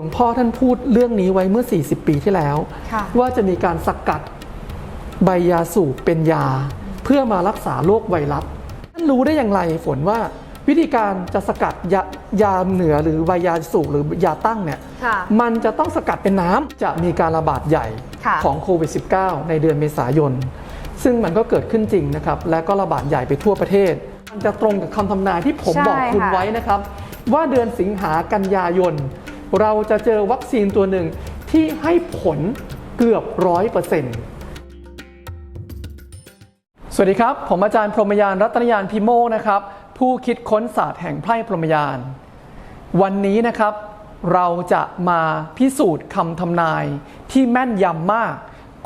หลวงพ่อท่านพูดเรื่องนี้ไว้เมื่อ 40 ปีที่แล้วค่ะว่าจะมีการสกัดใบยาสูบเป็นยา เพื่อมารักษาโรคไวรัสท่านรู้ได้อย่างไรฝนว่าวิธีการจะสกัดยายาเหนือหรือใบยาสูบหรือยาตั้งเนี่ยค่ะมันจะต้องสกัดเป็นน้ำจะมีการระบาดใหญ่ค่ะของโควิด -19 ในเดือนเมษายน ซึ่งมันก็เกิดขึ้นจริงนะครับ และก็ระบาดใหญ่ไปทั่วประเทศ มันจะตรงกับคำทำนายที่ผมใช่บอกคุณค่ะไว้นะครับ ว่าเดือนสิงหากันยายน เราจะเจอวัคซีนตัวหนึ่งที่ให้ผลเกือบร้อยเปอร์เซ็นต์สวัสดีครับ ผมอาจารย์พรหมยานรัตนยานพิโมกนะครับ ผู้คิดค้นศาสตร์แห่งไพ่พรหมยาน วันนี้นะครับ เราจะมาพิสูจน์คำทำนายที่แม่นยำมาก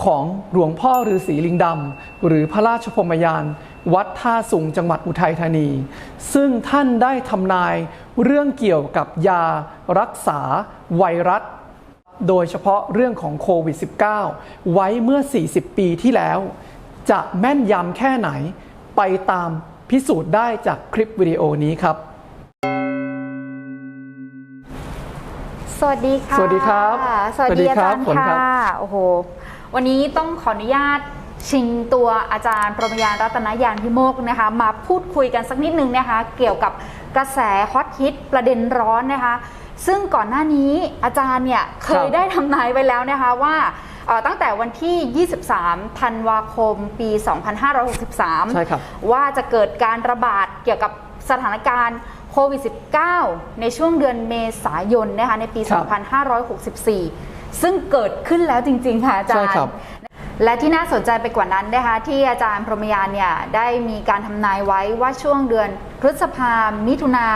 ของหลวงพ่อฤาษีลิงดำหรือพระราชพรหมยาน วัดท่าสุงจังหวัดอุทัยธานี ซึ่งท่านได้ทำนายเรื่องเกี่ยวกับยารักษาไวรัส โดยเฉพาะเรื่องของโควิด -19 ไว้เมื่อ 40 ปีที่แล้ว จะแม่นยำแค่ไหน ไปตามพิสูจน์ได้จากคลิปวิดีโอนี้ครับ สวัสดีค่ะ สวัสดีครับ สวัสสวัสดีดีอาครัจาบรย์ฝนครัค่ะบโอ้โห วันนี้ต้องขออนุญาต ชิงตัวอาจารย์ปรมยานรัตนยานพิโมกนะคะมาพูดคุยกันสักนิดนึงนะคะเกี่ยวกับกระแสฮอตฮิตประเด็นร้อนนะคะ ซึ่งก่อนหน้านี้อาจารย์เนี่ยเคยได้ทำนายไว้แล้วนะคะว่าเอ่อตั้งแต่วันที่ 23 ธันวาคม ปี 2563 ใช่ครับ ว่าจะเกิดการระบาดเกี่ยวกับสถานการณ์โควิด -19 ในช่วงเดือนเมษายนนะคะในปีครับ2564 ซึ่งเกิดขึ้นแล้วจริง ๆ ค่ะอาจารใช่ย์ครับ และที่น่าสนใจไปกว่านั้นนะคะที่อาจารย์พรหมยานเนี่ยได้มีการทำนายไว้ว่าช่วงเดือนพฤษภามิถุนา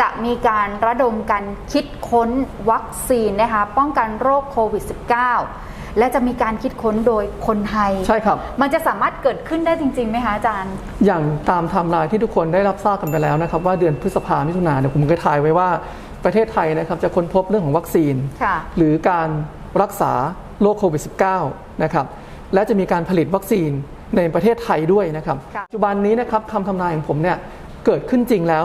จะมีการระดมกันคิดค้นวัคซีนนะคะป้องกันโรคโควิด -19 และจะมีการคิดค้นโดยคนไทย ใช่ครับ มันจะสามารถเกิดขึ้นได้จริงๆไหมคะอาจารย์ อย่างตามไทม์ไลน์ที่ทุกคนได้รับทราบกันไปแล้วนะครับ ว่าเดือนพฤษภามิถุนาเนี่ยผมเคยทายไว้ว่าประเทศไทยนะครับจะค้นพบเรื่องของวัคซีนค่ะหรือการรักษาโรคโควิด -19 นะครับ และจะมีการผลิตวัคซีนในประเทศไทยด้วยนะครับค่ะปัจจุบันนี้นะครับคำทำนายของผมเนี่ยเกิดขึ้นจริงแล้ว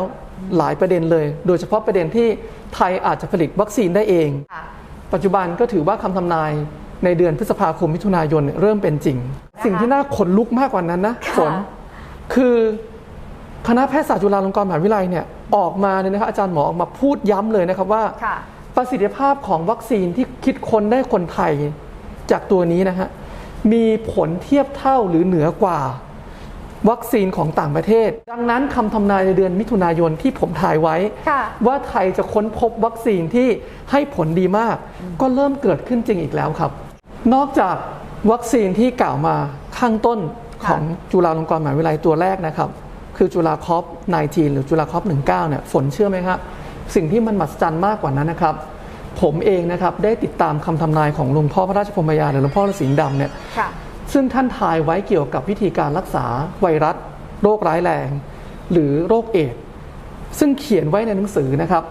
หลายประเด็นเลย โดยเฉพาะประเด็นที่ไทยอาจจะผลิตวัคซีนได้เองค่ะปัจจุบันก็ถือว่าคำทำนายในเดือนพฤษภาคมมิถุนายนเนี่ยเริ่มเป็นจริง สิ่งที่น่าขนลุกมากกว่านั้นนะค่ะฝนคือคณะแพทยศาสตร์จุฬาลงกรณ์มหาวิทยาลัยเนี่ยออกมาเลยนะครับอาจารย์หมอออกมาพูดย้ำเลยนะครับว่าค่ะประสิทธิภาพของวัคซีนที่คิดค้นได้คนไทยจากตัวนี้นะฮะ มีผลเทียบเท่าหรือเหนือกว่า วัคซีนของต่างประเทศ ดังนั้นคำทำนายในเดือนมิถุนายนที่ผมถ่ายไว้ค่ะว่าไทยจะค้นพบวัคซีนที่ให้ผลดีมาก ก็เริ่มเกิดขึ้นจริงอีกแล้วครับ นอกจากวัคซีนที่กล่าวมาข้างต้นของจุฬาลงกรณ์มหาวิทยาลัยตัวแรกนะครับ คือจุฬาคอป19หรือจุฬาคอป19เนี่ยฝนเชื่อไหมครับสิ่งที่มันมหัศจรรย์มากกว่านั้นนะครับ ผมเองนะครับได้ติดตามคำทำนายของหลวงพ่อพระราชพรหมยานหรือหลวงพ่อฤาษีดำเนี่ยค่ะซึ่งท่านทายไว้เกี่ยวกับวิธีการรักษาไวรัส โรคร้ายแรง หรือโรคเอดส์ซึ่งเขียนไว้ในหนังสือนะครับ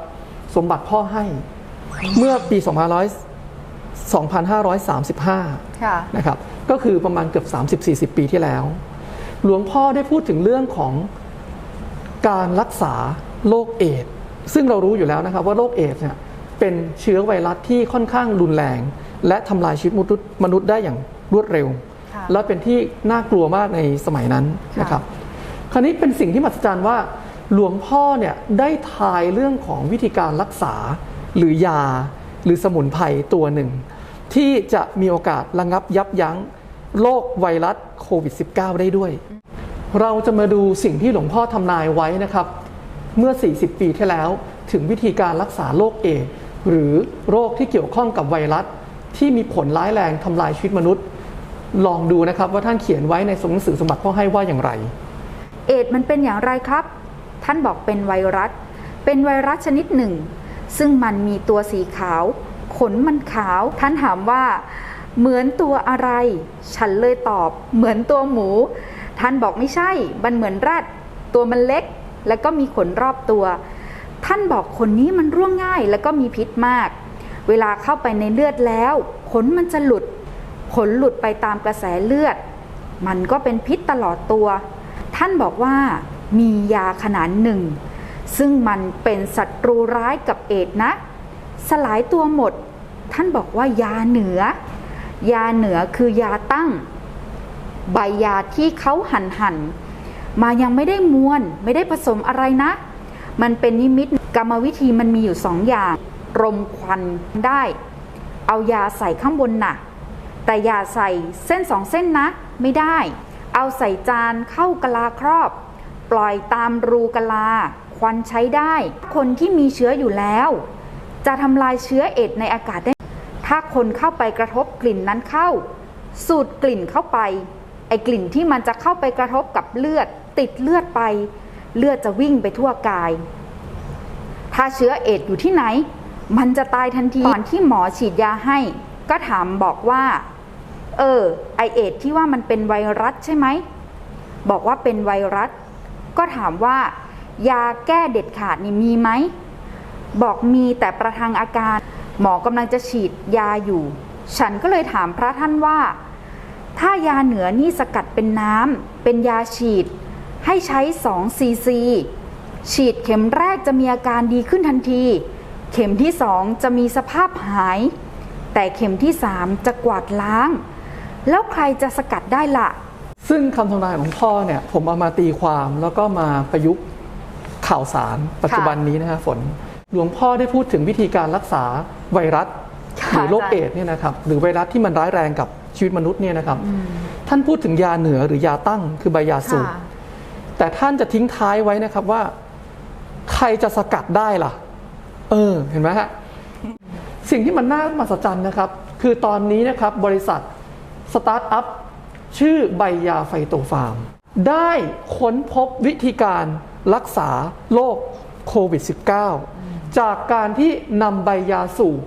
สมบัติพ่อให้เมื่อปี 2500 2535ค่ะนะครับก็คือประมาณเกือบ 30-40 ปีที่แล้ว หลวงพ่อได้พูดถึงเรื่องของการรักษาโรคเอดส์ซึ่งเรารู้อยู่แล้วนะครับว่าโรคเอดส์เนี่ย เป็นเชื้อไวรัสที่ค่อนข้างรุนแรง และทำลายชีวิตมนุษย์มนุษย์ได้อย่างรวดเร็วค่ะและเป็นที่น่ากลัวมากในสมัยนั้นค่ะนะครับ คราวนี้เป็นสิ่งที่มหัศจรรย์ว่าหลวงพ่อเนี่ยได้ทายเรื่องของวิธีการรักษา หรือยา หรือสมุนไพรตัวหนึ่ง ที่จะมีโอกาสระงับยับยั้งโรคไวรัสโควิด -19 ได้ด้วย เราจะมาดูสิ่งที่หลวงพ่อทำนายไว้นะครับ เมื่อ 40 ปีที่แล้วถึงวิธีการรักษาโรคเอดส์ หรือโรคที่เกี่ยวข้องกับไวรัส ที่มีผลร้ายแรงทำลายชีวิตมนุษย์ ลองดูนะครับว่าท่านเขียนไว้ในหนังสือสมบัติพ่อให้ว่าอย่างไร เอดมันเป็นอย่างไรครับ ท่านบอกเป็นไวรัส เป็นไวรัสชนิดหนึ่ง ซึ่งมันมีตัวสีขาว ขนมันขาว ท่านถามว่า เหมือนตัวอะไร ฉันเลยตอบ เหมือนตัวหมู ท่านบอกไม่ใช่ มันเหมือนแรดตัวมันเล็ก แล้วก็มีขนรอบตัว ท่านบอกขนนี้มันร่วงง่ายแล้วก็มีพิษมาก เวลาเข้าไปในเลือดแล้วขนมันจะหลุด ขนหลุดไปตามกระแสเลือด มันก็เป็นพิษตลอดตัว ท่านบอกว่ามียาขนาดหนึ่ง ซึ่งมันเป็นศัตรูร้ายกับเอดนะ สลายตัวหมด ท่านบอกว่ายาเหนือ ยาเหนือคือยาตั้ง ใบยาที่เขาหั่นหั่นมายังไม่ได้มวน ไม่ได้ผสมอะไรนะ มันเป็นนิมิต กรรมวิธีมันมีอยู่สองอย่าง รมควันได้ เอายาใส่ข้างบนน่ะ แต่อย่าใส่เส้นสองเส้นนะ ไม่ได้ เอาใส่จานเข้ากะลาครอบ ปล่อยตามรูกะลา ควันใช้ได้ คนที่มีเชื้ออยู่แล้ว จะทำลายเชื้อเอดในอากาศได้ ถ้าคนเข้าไปกระทบกลิ่นนั้นเข้า สูดกลิ่นเข้าไป ไอกลิ่นที่มันจะเข้าไปกระทบกับเลือด ติดเลือดไป เลือดจะวิ่งไปทั่วกาย ถ้าเชื้อเอดส์อยู่ที่ไหน มันจะตายทันทีก่อนที่หมอฉีดยาให้ ก็ถามบอกว่า เออ ไอเอดส์ที่ว่ามันเป็นไวรัสใช่ไหม บอกว่าเป็นไวรัส ก็ถามว่า ยาแก้เด็ดขาดนี่มีไหม บอกมีแต่ประทังอาการ หมอกำลังจะฉีดยาอยู่ ฉันก็เลยถามพระท่านว่า ถ้ายาเหนือนี่สกัดเป็นน้ำเป็นยาฉีด ให้ใช้2ซีซี ฉีดเข็มแรกจะมีอาการดีขึ้นทันที เข็มที่สองจะมีสภาพหาย แต่เข็มที่สามจะกวาดล้าง แล้วใครจะสกัดได้ละ่ะ ซึ่งคำทำนายของพ่อเนี่ยผมเอามาตีความแล้วก็มาประยุกต์ข่าวสารปัจจุบันนี้นะฮะฝน หลวงพ่อได้พูดถึงวิธีการรักษาไวรัสค่ะหรือโรคอาจารย์เอดส์เนี่ยนะครับหรือไวรัสที่มันร้ายแรงกับชีวิตมนุษย์เนี่ยนะครับ ท่านพูดถึงยาเหนือหรือยาตั้งคือใบยาสูบแต่ท่านจะทิ้งท้ายไว้นะครับว่า ใครจะสกัดได้ล่ะ เออ เห็นไหมฮะ สิ่งที่มันน่ามหัศจรรย์นะครับ คือตอนนี้นะครับบริษัทสตาร์ทอัพชื่อใบยาไฟโตฟาร์ม ได้ค้นพบวิธีการรักษาโรคโควิด -19 จากการที่นำใบยาสูบ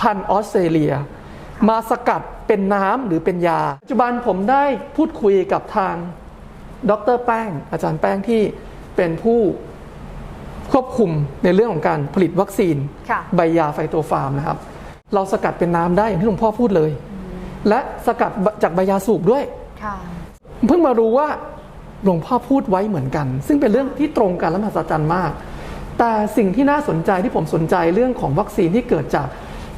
พันออสเตรเลีย มาสกัดเป็นน้ำหรือเป็นยา ปัจจุบันผมได้พูดคุยกับทางดรแป้ง อาจารย์แป้งที่เป็นผู้ ควบคุมในเรื่องของการผลิตวัคซีนค่ะใบยาไฟโตฟาร์มนะครับ เราสกัดเป็นน้ำได้อย่างที่หลวงพ่อพูดเลย และสกัดจากใบยาสูบด้วยค่ะเพิ่งมารู้ว่าหลวงพ่อพูดไว้เหมือนกัน ซึ่งเป็นเรื่องที่ตรงกันและมหัศจรรย์มาก แต่สิ่งที่น่าสนใจที่ผมสนใจเรื่องของวัคซีนที่เกิดจาก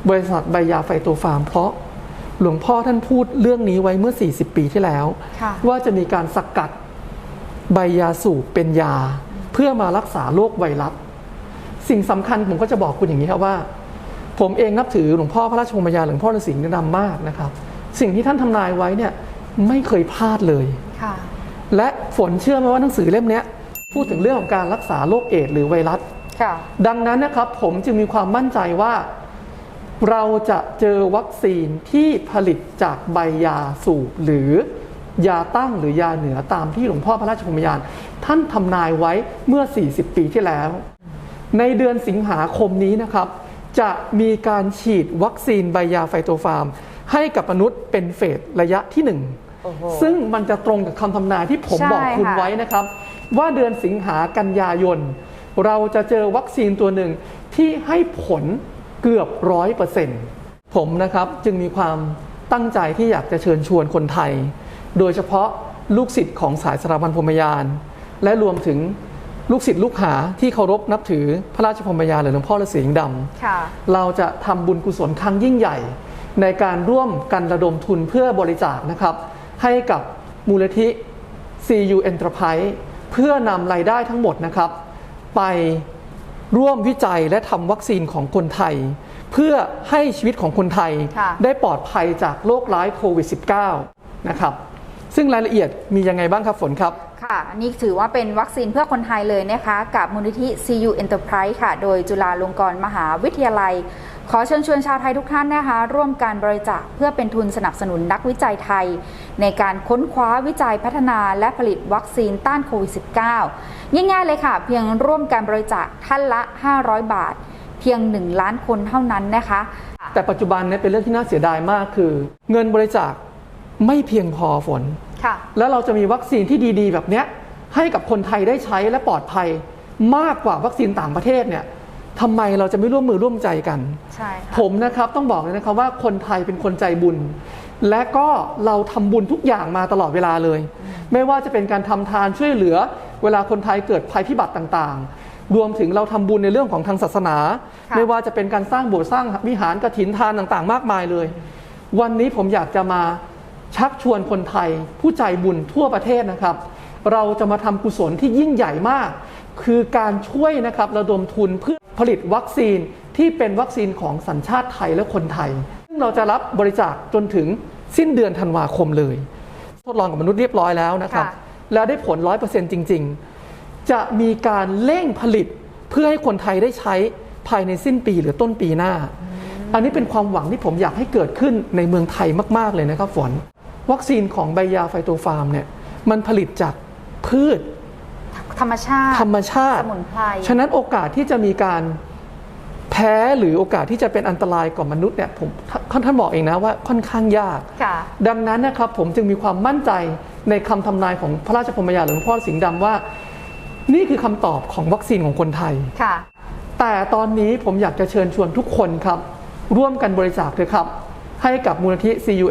บริษัทใบยาไฟโตฟาร์ม เพราะหลวงพ่อท่านพูดเรื่องนี้ไว้เมื่อ 40 ปีที่แล้วค่ะว่าจะมีการสกัดใบยาสูบเป็นยา เพื่อมารักษาโรคไวรัส สิ่งสำคัญผมก็จะบอกคุณอย่างนี้ครับว่า ผมเองนับถือหลวงพ่อพระราชวงศ์ปัญญาหลวงพ่อฤาษีนิรำมากนะครับ สิ่งที่ท่านทำนายไว้เนี่ยไม่เคยพลาดเลยค่ะและฝนเชื่อไหมว่าหนังสือเล่มเนี้ยพูดถึงเรื่องของการรักษาโรคเอดส์หรือไวรัสค่ะดังนั้นนะครับผมจึงมีความมั่นใจว่า เราจะเจอวัคซีนที่ผลิตจากใบยาสูบหรือ ยาตั้งหรือยาเหนือตามที่หลวงพ่อพระราชพรหมยาน ท่านทำนายไว้เมื่อ 40 ปีที่แล้ว ในเดือนสิงหาคมนี้นะครับ จะมีการฉีดวัคซีนใบยาไฟโตฟาร์ม ให้กับมนุษย์เป็นเฟสระยะที่หนึ่งโอ้โหซึ่งมันจะตรงกับคำทำนายที่ผมใช่บอกคุณค่ะไว้นะครับ ว่าเดือนสิงหากันยายน เราจะเจอวัคซีนตัวหนึ่งที่ให้ผลเกือบร้อยเปอร์เซ็นต์ผมนะครับจึงมีความตั้งใจที่อยากจะเชิญชวนคนไทย โดยเฉพาะลูกศิษย์ของสายสถาบันพรหมยาน และรวมถึงลูกศิษย์ลูกหาที่เคารพนับถือพระราชพรหมยานหรือหลวงพ่อฤาษีลิงดำค่ะเราจะทำบุญกุศลครั้งยิ่งใหญ่ ในการร่วมกันระดมทุนเพื่อบริจาคนะครับ ให้กับมูลนิธิ CU Enterprise เพื่อนำรายได้ทั้งหมดนะครับ ไปร่วมวิจัยและทำวัคซีนของคนไทย เพื่อให้ชีวิตของคนไทยค่ะได้ปลอดภัยจากโรคร้ายโควิด -19 นะครับ ซึ่งรายละเอียดมียังไงบ้างครับฝนครับ ค่ะ อันนี้ถือว่าเป็นวัคซีนเพื่อคนไทยเลยนะคะ กับมูลนิธิ CU Enterprise ค่ะ โดยจุฬาลงกรณ์มหาวิทยาลัย ขอเชิญชวนชาวไทยทุกท่านนะคะ ร่วมการบริจาคเพื่อเป็นทุนสนับสนุนนักวิจัยไทย ในการค้นคว้าวิจัยพัฒนาและผลิตวัคซีนต้านโควิด -19 ง่ายๆเลยค่ะ เพียงร่วมการบริจาคท่านละ 500 บาท เพียง 1 ล้านคนเท่านั้นนะคะ แต่ปัจจุบันเนี่ยเป็นเรื่องที่น่าเสียดายมากคือ เงินบริจาค ไม่เพียงพอฝนค่ะแล้วเราจะมีวัคซีนที่ดีๆ แบบเนี้ยให้กับคนไทยได้ใช้และปลอดภัยมากกว่าวัคซีนต่างประเทศเนี่ยทำไมเราจะไม่ร่วมมือร่วมใจกันใช่ค่ะผมนะครับต้องบอกเลยนะครับว่าคนไทยเป็นคนใจบุญ และก็เราทำบุญทุกอย่างมาตลอดเวลาเลย ไม่ว่าจะเป็นการทำทานช่วยเหลือ เวลาคนไทยเกิดภัยพิบัติต่างๆ รวมถึงเราทำบุญในเรื่องของทางศาสนาค่ะไม่ว่าจะเป็นการสร้างโบสถ์สร้างวิหารกระถินทานต่างๆ มากมายเลย วันนี้ผมอยากจะมา ชักชวนคนไทย ผู้ใจบุญทั่วประเทศนะครับ เราจะมาทำกุศลที่ยิ่งใหญ่มาก คือการช่วยนะครับระดมทุนเพื่อผลิตวัคซีนที่เป็นวัคซีนของสัญชาติไทยและคนไทย ซึ่งเราจะรับบริจาคจนถึงสิ้นเดือนธันวาคมเลย ทดลองกับมนุษย์เรียบร้อยแล้วนะครับค่ะแล้วได้ผล 100%จริง ๆ จะมีการเร่งผลิตเพื่อให้คนไทยได้ใช้ภายในสิ้นปีหรือต้นปีหน้า อันนี้เป็นความหวังที่ผมอยากให้เกิดขึ้นในเมืองไทยมาก ๆ เลยนะครับฝน วัคซีนของไบยาไฟโตฟาร์มเนี่ยมันผลิตจากพืช ธรรมชาติธรรมชาติ สมุนไพร ฉะนั้นโอกาสที่จะมีการแพ้หรือโอกาสที่จะเป็นอันตรายกับมนุษย์เนี่ยผมท่านท่านบอกเองนะว่าค่อนข้างยากค่ะดังนั้นนะครับผมจึงมีความมั่นใจในคำทำนายของพระราชพรหมยานหรือหลวงพ่อสิงห์ดำว่า นี่คือคำตอบของวัคซีนของคนไทยค่ะ แต่ตอนนี้ผมอยากจะเชิญชวนทุกคนครับ ร่วมกันบริจาคเถอะครับ ให้กับมูลนิธิ CU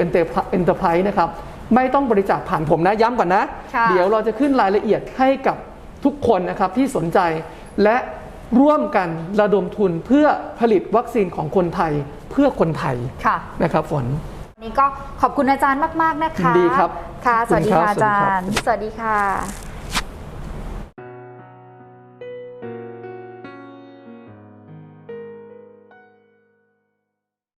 Enterprise นะครับไม่ต้องบริจาคผ่านผมนะย้ำก่อนนะค่ะเดี๋ยวเราจะขึ้นรายละเอียดให้กับทุกคนนะครับที่สนใจและร่วมกันระดมทุนเพื่อผลิตวัคซีนของคนไทยเพื่อคนไทยค่ะนะครับฝนวันนี้ก็ขอบคุณอาจารย์มาก ๆ นะคะยินดีครับ ค่ะ สวัสดีขอบคุณค่ะครับอาจารย์ สวัสดีครับสวัสดีค่ะ